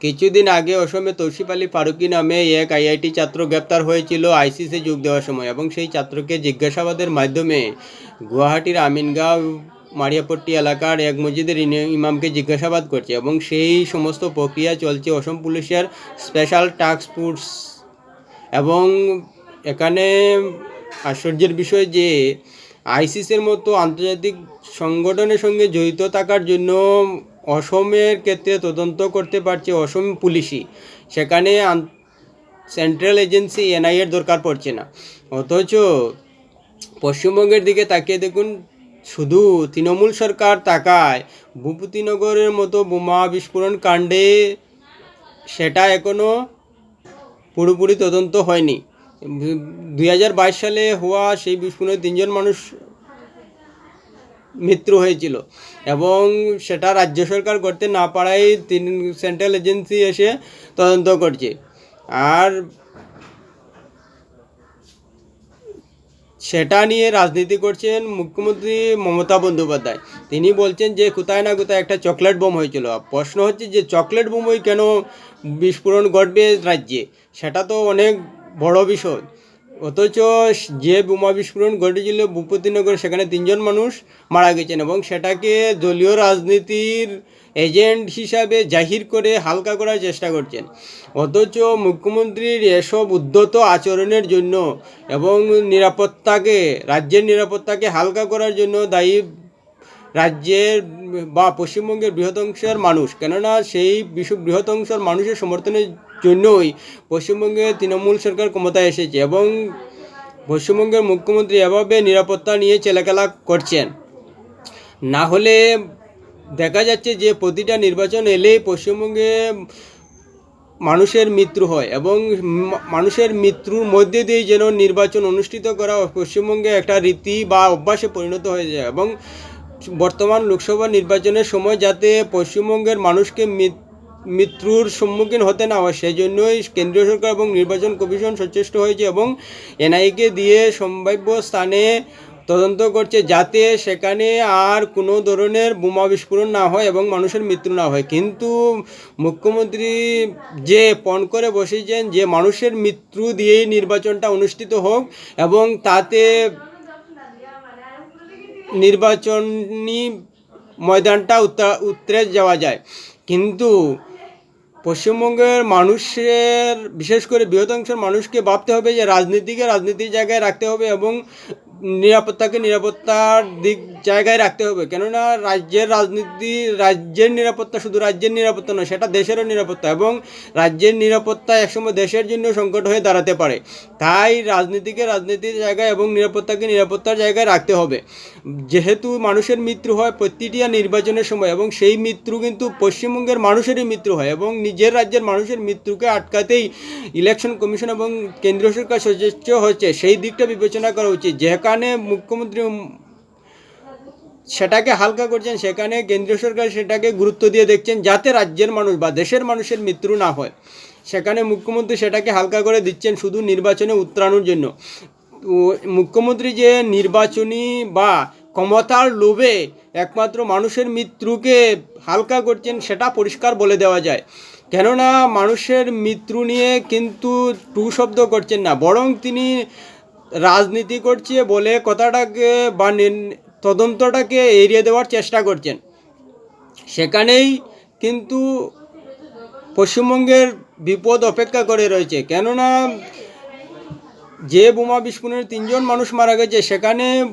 কিছুদিন আগে অসমে তৌসিফ আলী ফারুকি নামে এক আইআইটি ছাত্র গ্রেপ্তার হয়েছিল আইসিসে যোগ দেওয়ার সময় এবং সেই ছাত্রকে জিজ্ঞাসাবাদের মাধ্যমে গুয়াহাটির আমিনগাঁও মারিয়াপট্টি এলাকার এক মসজিদের ইমামকে জিজ্ঞাসাবাদ করছে এবং সেই সমস্ত প্রক্রিয়া চলছে অসম পুলিশের স্পেশাল টাস্ক ফোর্স। এবং এখানে আশ্চর্যের বিষয় যে আইসিসের মতো আন্তর্জাতিক সংগঠনের সঙ্গে জড়িত থাকার জন্য অসমের ক্ষেত্রে তদন্ত করতে পারছে অসম পুলিশই। সেখানে সেন্ট্রাল এজেন্সি এনআইএর দরকার পড়ছে না। অথচ পশ্চিমবঙ্গের দিকে তাকিয়ে দেখুন, শুধু তৃণমূল সরকার তাকায়, ভূপতিনগরের মতো বোমা বিস্ফোরণ কাণ্ডে সেটা এখনও পুরোপুরি তদন্ত হয়নি। দুই হাজার বাইশ সালে হওয়া সেই বিস্ফোরণে তিনজন মানুষ মৃত্যু হয়েছিল। এবং সেটা রাজ্য সরকার করতে না পারায় তিন সেন্ট্রাল এজেন্সি এসে তদন্ত করছে। আর সেটা নিয়ে রাজনীতি করছেন মুখ্যমন্ত্রী মমতা বন্দ্যোপাধ্যায়। তিনি বলছেন যে, কোথায় না কোথায় একটা চকলেট বোম হয়েছিল। প্রশ্ন হচ্ছে যে, চকলেট বোমই কেন বিস্ফোরণ ঘটবে রাজ্যে? সেটা তো অনেক বড় বিষয়। অথচ যে বোমা বিস্ফোরণ ঘটেছিল ভূপতিনগর, সেখানে তিনজন মানুষ মারা গেছেন এবং সেটাকে দলীয় রাজনীতির এজেন্ট হিসাবে জাহির করে হালকা করার চেষ্টা করছেন। অথচ মুখ্যমন্ত্রীর এসব উদ্ধত আচরণের জন্য এবং নিরাপত্তাকে, রাজ্যের নিরাপত্তাকে হালকা করার জন্য দায়ী রাজ্যের বা পশ্চিমবঙ্গের বৃহৎংশের মানুষ। কেননা সেই বিশ্ব বৃহৎংশের মানুষের সমর্থনের জন্যই পশ্চিমবঙ্গে তৃণমূল সরকার ক্ষমতায় এসেছে এবং পশ্চিমবঙ্গের মুখ্যমন্ত্রী এভাবে নিরাপত্তা নিয়ে চেলাকেলা করছেন। না হলে দেখা যাচ্ছে যে প্রতিটা নির্বাচন এলেই পশ্চিমবঙ্গে মানুষের মৃত্যু হয় এবং মানুষের মৃত্যুর মধ্যে দিয়ে যেন নির্বাচন অনুষ্ঠিত করা পশ্চিমবঙ্গে একটা রীতি বা অভ্যাসে পরিণত হয়ে যায় এবং বর্তমান লোকসভা নির্বাচনের সময় যাতে পশ্চিমবঙ্গের মানুষকে মৃত্যুর সম্মুখীন হতে না হয় সেই জন্যই কেন্দ্রীয় সরকার এবং নির্বাচন কমিশন সচেষ্ট হয়েছে এবং এনআইকে দিয়ে সম্ভাব্য স্থানে তদন্ত করছে যাতে সেখানে আর কোনো ধরনের বোমা বিস্ফোরণ না হয় এবং মানুষের মৃত্যু না হয়। কিন্তু মুখ্যমন্ত্রী যে পণ করে বসেছেন যে মানুষের মৃত্যু দিয়েই নির্বাচনটা অনুষ্ঠিত হোক এবং তাতে নির্বাচনী ময়দানটা উত্তরে যাওয়া যায়। কিন্তু পশ্চিমবঙ্গের মানুষের, বিশেষ করে বৃহৎ অংশের মানুষকে ভাবতে হবে যে রাজনীতিকে রাজনীতির জায়গায় রাখতে হবে এবং নিরাপত্তাকে নিরাপত্তার দিক জায়গায় রাখতে হবে। কেননা রাজ্যের রাজনীতি, রাজ্যের নিরাপত্তা শুধু রাজ্যের নিরাপত্তা নয়, সেটা দেশেরও নিরাপত্তা এবং রাজ্যের নিরাপত্তা একসময় দেশের জন্য সংকট হয়ে দাঁড়াতে পারে। তাই রাজনীতিকে রাজনীতির জায়গায় এবং নিরাপত্তাকে নিরাপত্তার জায়গায় রাখতে হবে। যেহেতু মানুষের মৃত্যু হয় প্রতিটি নির্বাচনের সময় এবং সেই মৃত্যু কিন্তু পশ্চিমবঙ্গের মানুষেরই মৃত্যু হয় এবং নিজের রাজ্যের মানুষের মৃত্যুকে আটকাতেই ইলেকশন কমিশন এবং কেন্দ্রীয় সরকার সচেষ্ট হচ্ছে। সেই দিকটা বিবেচনা করা উচিত। যেখানে মুখ্যমন্ত্রী সেটাকে হালকা করছেন, সেখানে কেন্দ্রীয় সরকার সেটাকে গুরুত্ব দিয়ে দেখছেন যাতে রাজ্যের মানুষ বা দেশের মানুষের মৃত্যু না হয়। সেখানে মুখ্যমন্ত্রী সেটাকে হালকা করে দিচ্ছেন শুধু নির্বাচনে উত্তরানোর জন্য। মুখ্যমন্ত্রী যে নির্বাচনী বা ক্ষমতার লোভে একমাত্র মানুষের মৃত্যুকে হালকা করছেন সেটা পরিষ্কার বলে দেওয়া যায়। কেননা মানুষের মৃত্যু নিয়ে কিন্তু টু শব্দ করছেন না, বরং তিনি রাজনীতি করছে বলে কথাটাকে বা তদন্তটাকে এড়িয়ে দেওয়ার চেষ্টা করছেন। সেখানেই কিন্তু পশ্চিমবঙ্গের বিপদ অপেক্ষা করে রয়েছে। কেননা যে বোমা বিস্ফোরণে তিনজন মানুষ মারা গেছে, সেখানে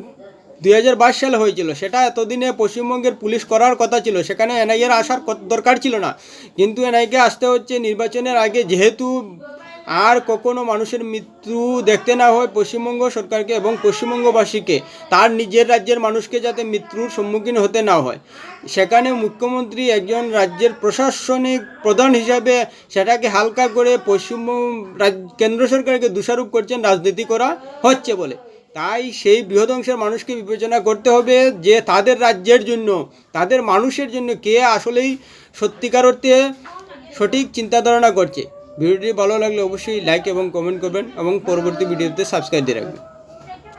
দুই সালে হয়েছিল। সেটা এতদিনে পশ্চিমবঙ্গের পুলিশ করার কথা ছিল। সেখানে এনআইএর আসার দরকার ছিল না। কিন্তু এনআইকে আসতে হচ্ছে নির্বাচনের আগে। যেহেতু আর কখনো মানুষের মৃত্যু দেখতে না হয় পশ্চিমবঙ্গ সরকারকে এবং পশ্চিমবঙ্গবাসীকে, তার নিজের রাজ্যের মানুষকে যাতে মৃত্যুর সম্মুখীন হতে না হয়। সেখানে মুখ্যমন্ত্রী একজন রাজ্যের প্রশাসনিক প্রধান হিসাবে সেটাকে হালকা করে পশ্চিমবঙ্গ কেন্দ্র সরকারকে দোষারোপ করছেন, রাজনীতি করা হচ্ছে বলে। তাই সেই বৃহৎ অংশের মানুষকে বিবেচনা করতে হবে যে তাদের রাজ্যের জন্য, তাদের মানুষের জন্য কে আসলেই সত্যিকার অর্থে সঠিক চিন্তাধারণা করছে। ভিডিওটি ভালো লাগলে অবশ্যই লাইক এবং কমেন্ট করবেন এবং পরবর্তী ভিডিওতে সাবস্ক্রাইব দিয়ে রাখবেন।